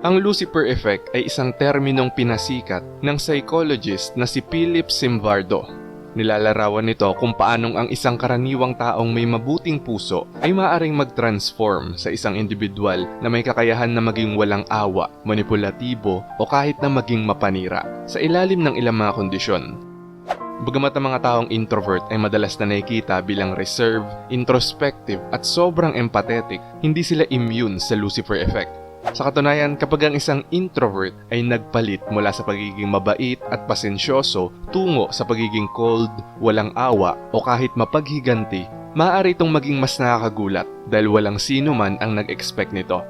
Ang Lucifer Effect ay isang terminong pinasikat ng psychologist na si Philip Zimbardo. Nilalarawan nito kung paanong ang isang karaniwang taong may mabuting puso ay maaaring mag-transform sa isang individual na may kakayahan na maging walang awa, manipulatibo o kahit na maging mapanira sa ilalim ng ilang mga kondisyon. Bagamat ang mga taong introvert ay madalas na nakikita bilang reserve, introspective at sobrang empathetic, hindi sila immune sa Lucifer effect. Sa katunayan, kapag ang isang introvert ay nagpalit mula sa pagiging mabait at pasensyoso tungo sa pagiging cold, walang awa o kahit mapaghiganti, maaari itong maging mas nakakagulat dahil walang sino man ang nag-expect nito.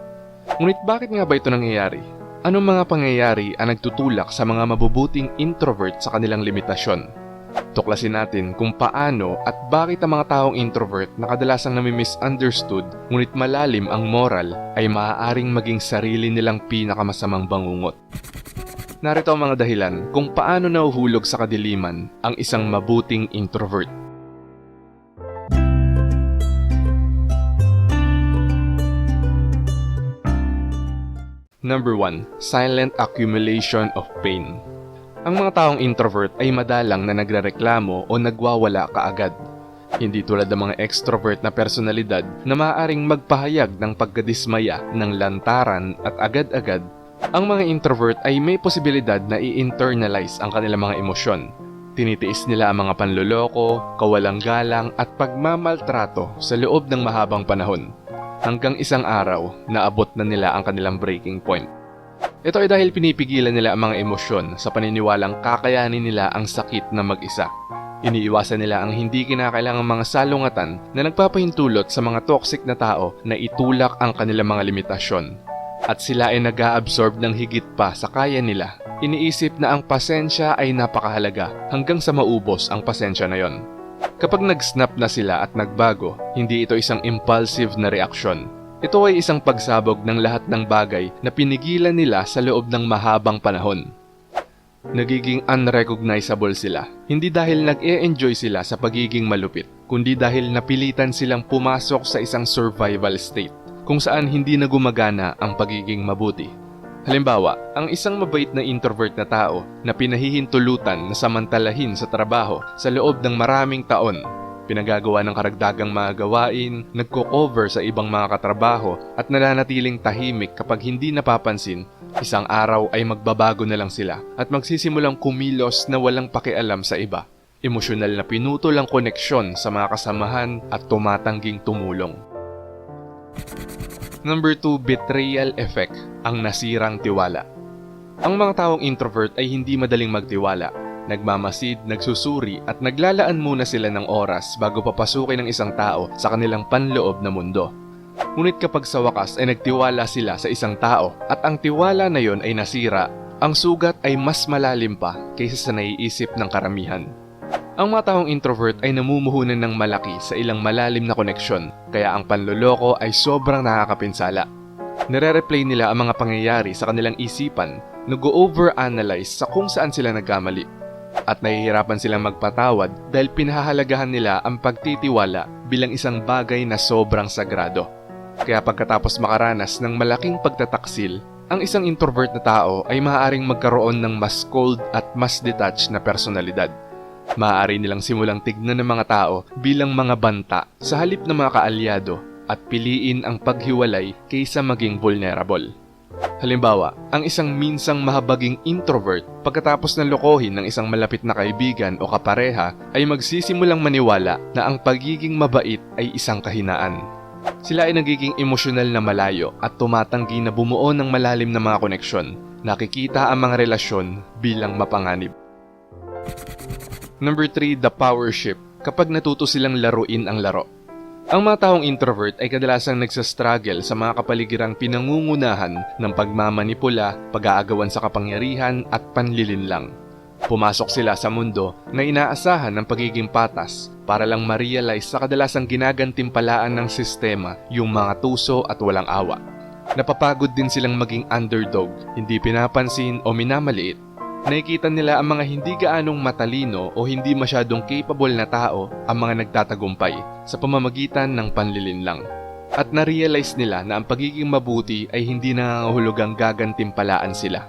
Ngunit bakit nga ba ito nangyayari? Anong mga pangyayari ang nagtutulak sa mga mabubuting introvert sa kanilang limitasyon? Tuklasin natin kung paano at bakit ang mga taong introvert na kadalasang nami-misunderstood ngunit malalim ang moral ay maaaring maging sarili nilang pinakamasamang bangungot. Narito ang mga dahilan kung paano nahuhulog sa kadiliman ang isang mabuting introvert. Number 1. Silent accumulation of pain. Ang mga taong introvert ay madalang na nagrereklamo o nagwawala kaagad. Hindi tulad ng mga extrovert na personalidad na maaaring magpahayag ng pagkadismaya ng lantaran at agad-agad, ang mga introvert ay may posibilidad na i-internalize ang kanilang mga emosyon. Tinitiis nila ang mga panloloko, kawalang galang at pagmamaltrato sa loob ng mahabang panahon. Hanggang isang araw, naabot na nila ang kanilang breaking point. Ito ay dahil pinipigilan nila ang mga emosyon sa paniniwalang kakayanin nila ang sakit na mag-isa. Iniiwasan nila ang hindi kinakailangang mga salungatan na nagpapahintulot sa mga toxic na tao na itulak ang kanilang mga limitasyon. At sila ay nag-a-absorb ng higit pa sa kaya nila. Iniisip na ang pasensya ay napakahalaga hanggang sa maubos ang pasensya na yon. Kapag nag-snap na sila at nagbago, hindi ito isang impulsive na reaksyon ito ay isang pagsabog ng lahat ng bagay na pinigilan nila sa loob ng mahabang panahon. Nagiging unrecognizable sila, hindi dahil nag-e-enjoy sila sa pagiging malupit, kundi dahil napilitan silang pumasok sa isang survival state kung saan hindi na gumagana ang pagiging mabuti. Halimbawa, ang isang mabait na introvert na tao na pinahihintulutan na samantalahin sa trabaho sa loob ng maraming taon pinagagawa ng karagdagang mga gawain, nagko-cover sa ibang mga katrabaho at nananatiling tahimik kapag hindi napapansin, isang araw ay magbabago na lang sila at magsisimulang kumilos na walang pakialam sa iba. Emosyonal na pinutol ang koneksyon sa mga kasamahan at tumatangging tumulong. Number 2, betrayal effect, ang nasirang tiwala. Ang mga taong introvert ay hindi madaling magtiwala nagmamasid, nagsusuri at naglalaan muna sila ng oras bago papasukin ng isang tao sa kanilang panloob na mundo. Ngunit kapag sa wakas ay nagtiwala sila sa isang tao at ang tiwala na yon ay nasira, ang sugat ay mas malalim pa kaysa sa naiisip ng karamihan. Ang mga taong introvert ay namumuhunan ng malaki sa ilang malalim na koneksyon, kaya ang panloloko ay sobrang nakakapinsala. Nire-replay nila ang mga pangyayari sa kanilang isipan, nag-overanalyze sa kung saan sila nagkamali, at nahihirapan silang magpatawad dahil pinahahalagahan nila ang pagtitiwala bilang isang bagay na sobrang sagrado. Kaya pagkatapos makaranas ng malaking pagtataksil, ang isang introvert na tao ay maaaring magkaroon ng mas cold at mas detached na personalidad. Maaari nilang simulang tignan ng mga tao bilang mga banta sa halip ng mga kaalyado at piliin ang paghiwalay kaysa maging vulnerable. Halimbawa, ang isang minsang mahabaging introvert pagkatapos ng lokohin ng isang malapit na kaibigan o kapareha ay magsisimulang maniwala na ang pagiging mabait ay isang kahinaan. Sila ay nagiging emosyonal na malayo at tumatanggi na bumuo ng malalim na mga koneksyon. Nakikita ang mga relasyon bilang mapanganib. Number 3, the power ship. Kapag natuto silang laruin ang laro. Ang mga taong introvert ay kadalasang nagsastruggle sa mga kapaligiran pinangungunahan ng pagmamanipula, pag-aagawan sa kapangyarihan at panlilinlang. Pumasok sila sa mundo na inaasahan ng pagiging patas para lang ma-realize sa kadalasang ginagantimpalaan ng sistema yung mga tuso at walang awa. Napapagod din silang maging underdog, hindi pinapansin o minamaliit Nakikita nila ang mga hindi gaanong matalino o hindi masyadong capable na tao ang mga nagtatagumpay sa pamamagitan ng panlilinlang. at na-realize nila na ang pagiging mabuti ay hindi nangangahulugang gagantimpalaan sila.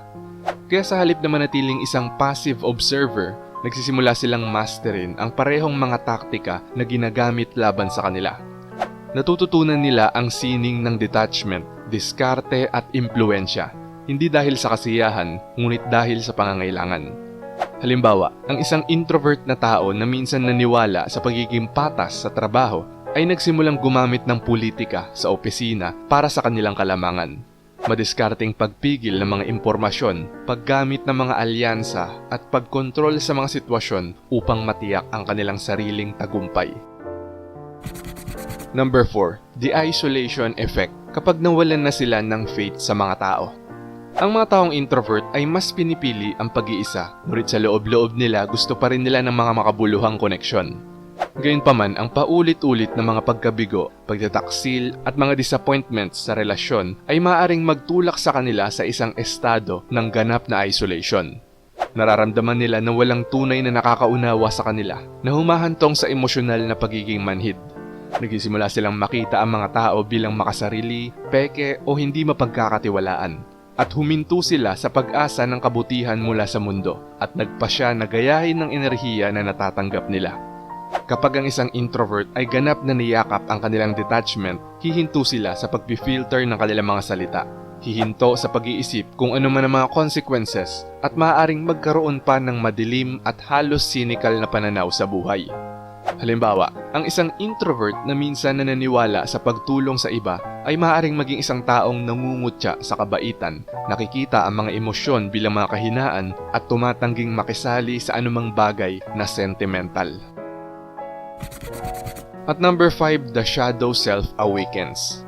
Kaya sa halip na manatiling isang passive observer, nagsisimula silang masterin ang parehong mga taktika na ginagamit laban sa kanila. Natututunan nila ang sining ng detachment, diskarte at impluensya, hindi dahil sa kasiyahan, ngunit dahil sa pangangailangan. Halimbawa, ang isang introvert na tao na minsan naniwala sa pagiging patas sa trabaho ay nagsimulang gumamit ng politika sa opisina para sa kanilang kalamangan. Madiskarteng pagpigil ng mga impormasyon, paggamit ng mga alyansa at pagkontrol sa mga sitwasyon upang matiyak ang kanilang sariling tagumpay. Number 4. The isolation effect kapag nawalan na sila ng faith sa mga tao. Ang mga taong introvert ay mas pinipili ang pag-iisa, ngunit sa loob-loob nila gusto pa rin nila ng mga makabuluhang koneksyon. Gayunpaman, ang paulit-ulit na mga pagkabigo, pagtataksil at mga disappointments sa relasyon ay maaaring magtulak sa kanila sa isang estado ng ganap na isolation. Nararamdaman nila na walang tunay na nakakaunawa sa kanila, na humahantong sa emosyonal na pagiging manhid. Nagsisimula silang makita ang mga tao bilang makasarili, peke o hindi mapagkakatiwalaan. At huminto sila sa pag-asa ng kabutihan mula sa mundo at nagpasya na gayahin ng enerhiya na natatanggap nila. Kapag ang isang introvert ay ganap na niyakap ang kanilang detachment, hihinto sila sa pagpifilter ng kanilang mga salita. Hihinto sa pag-iisip kung ano man ang mga consequences at maaaring magkaroon pa ng madilim at halos cynical na pananaw sa buhay. Halimbawa, ang isang introvert na minsan nananiwala sa pagtulong sa iba ay maaaring maging isang taong nangungutya sa kabaitan, nakikita ang mga emosyon bilang mga kahinaan at tumatangging makisali sa anumang bagay na sentimental. At number 5, the shadow self awakens.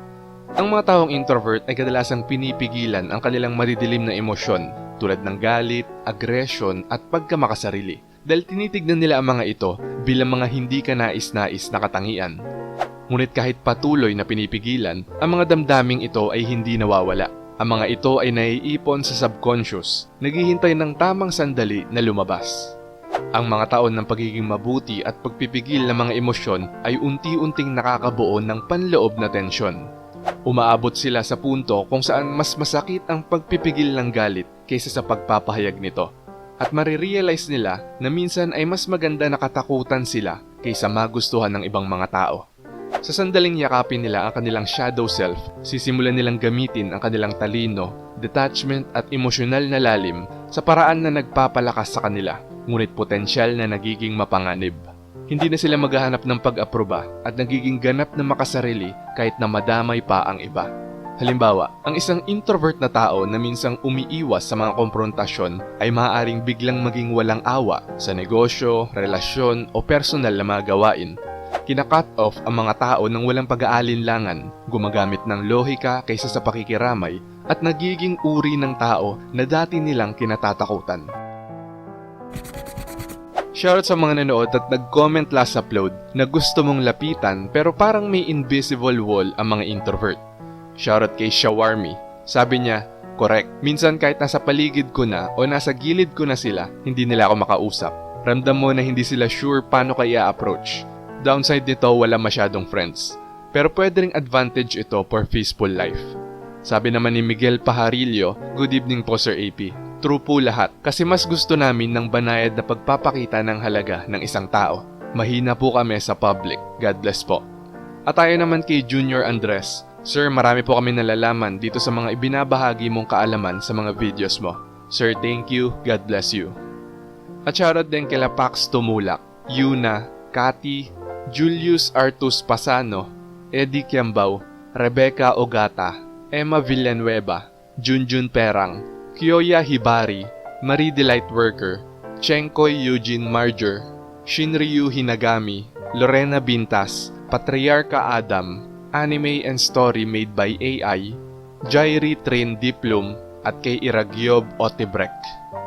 Ang mga taong introvert ay kadalasang pinipigilan ang kanilang maridilim na emosyon tulad ng galit, aggression at pagkamakasarili dahil tinitignan nila ang mga ito bilang mga hindi ka nais-nais na katangian. Ngunit kahit patuloy na pinipigilan, ang mga damdaming ito ay hindi nawawala. Ang mga ito ay naiipon sa subconscious, naghihintay ng tamang sandali na lumabas. Ang mga taon ng pagiging mabuti at pagpipigil ng mga emosyon ay unti-unting nakakabuo ng panloob na tensyon. Umaabot sila sa punto kung saan mas masakit ang pagpipigil ng galit kaysa sa pagpapahayag nito. At marirealize nila na minsan ay mas maganda na katakutan sila kaysa magustuhan ng ibang mga tao. Sa sandaling yakapin nila ang kanilang shadow self, sisimulan nilang gamitin ang kanilang talino, detachment at emosyonal na lalim sa paraan na nagpapalakas sa kanila, ngunit potensyal na nagiging mapanganib. Hindi na sila maghahanap ng pag-aproba at nagiging ganap na makasarili kahit na madamay pa ang iba. Halimbawa, ang isang introvert na tao na minsang umiiwas sa mga konfrontasyon ay maaaring biglang maging walang awa sa negosyo, relasyon o personal na mga gawain. Kinakat off ang mga tao ng walang pag-aalinlangan, gumagamit ng lohika kaysa sa pakikiramay at nagiging uri ng tao na dati nilang kinatatakutan. Shoutout sa mga nanood at nag-comment last upload na gusto mong lapitan pero parang may invisible wall ang mga introvert. Shoutout kay Shawarmi. Sabi niya, correct. Minsan kahit nasa paligid ko na o nasa gilid ko na sila, hindi nila ako makausap. Ramdam mo na hindi sila sure paano kaya approach. Downside nito, wala masyadong friends. Pero pwede ring advantage ito for peaceful life. Sabi naman ni Miguel Pajarillo, Good evening po Sir AP. True po lahat kasi mas gusto namin ng banayad na pagpapakita ng halaga ng isang tao. Mahina po kami sa public. God bless po. At tayo naman kay Junior Andres. Sir, marami po kami nalalaman dito sa mga ibinabahagi mong kaalaman sa mga videos mo. Sir, thank you. God bless you. At shoutout din kila Pax Tumulak, Yuna, Kati, Julius Artus Pasano, Eddie Kiambao, Rebecca Ogata, Emma Villanueva, Junjun Perang, Kyoya Hibari, Marie Delight Worker, Chenkoy Eugene Marger, Shinryu Hinagami, Lorena Bintas, Patriarca Adam, Anime and Story Made by AI, Jairi Train Diplom, at kay Iragyob Otebrek.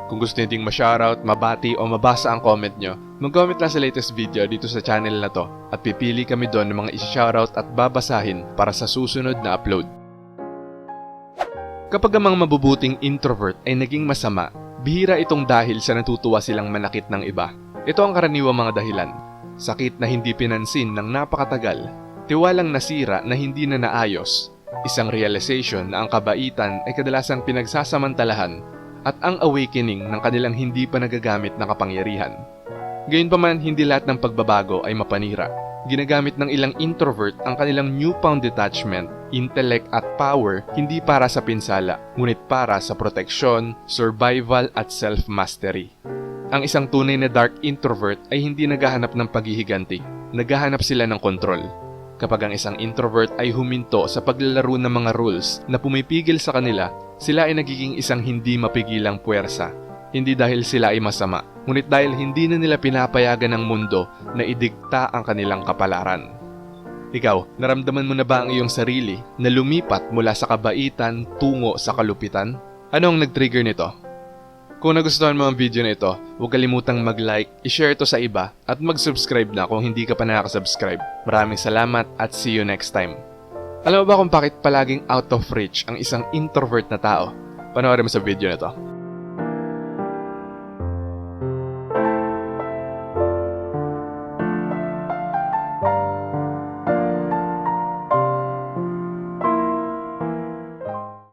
Kung gusto niyo ding ma-shoutout, mabati o mabasa ang comment nyo, mag-comment lang sa latest video dito sa channel na to at pipili kami doon ng mga isi-shoutout at babasahin para sa susunod na upload. Kapag ang mga mabubuting introvert ay naging masama, bihira itong dahil sa natutuwa silang manakit ng iba. Ito ang karaniwang mga dahilan. Sakit na hindi pinansin ng napakatagal, tiwalang nasira na hindi na naayos, isang realization na ang kabaitan ay kadalasang pinagsasamantalahan at ang awakening ng kanilang hindi pa nagagamit na kapangyarihan. Gayunpaman, hindi lahat ng pagbabago ay mapanira. Ginagamit ng ilang introvert ang kanilang newfound detachment, intellect at power hindi para sa pinsala, ngunit para sa proteksyon, survival at self-mastery. Ang isang tunay na dark introvert ay hindi naghahanap ng paghihiganti. Naghahanap sila ng kontrol. Kapag ang isang introvert ay huminto sa paglalaro ng mga rules na pumipigil sa kanila, sila ay nagiging isang hindi mapigilang puwersa. Hindi dahil sila ay masama, ngunit dahil hindi na nila pinapayagan ng mundo na idikta ang kanilang kapalaran. Ikaw, naramdaman mo na ba ang iyong sarili na lumipat mula sa kabaitan tungo sa kalupitan? Ano ang nag-trigger nito? Kung nagustuhan mo ang video na ito, huwag kalimutang mag-like, i-share ito sa iba, at mag-subscribe na kung hindi ka pa nakaka-subscribe. Maraming salamat at see you next time. Alam mo ba kung bakit palaging out of reach ang isang introvert na tao? Panoorin mo sa video na to.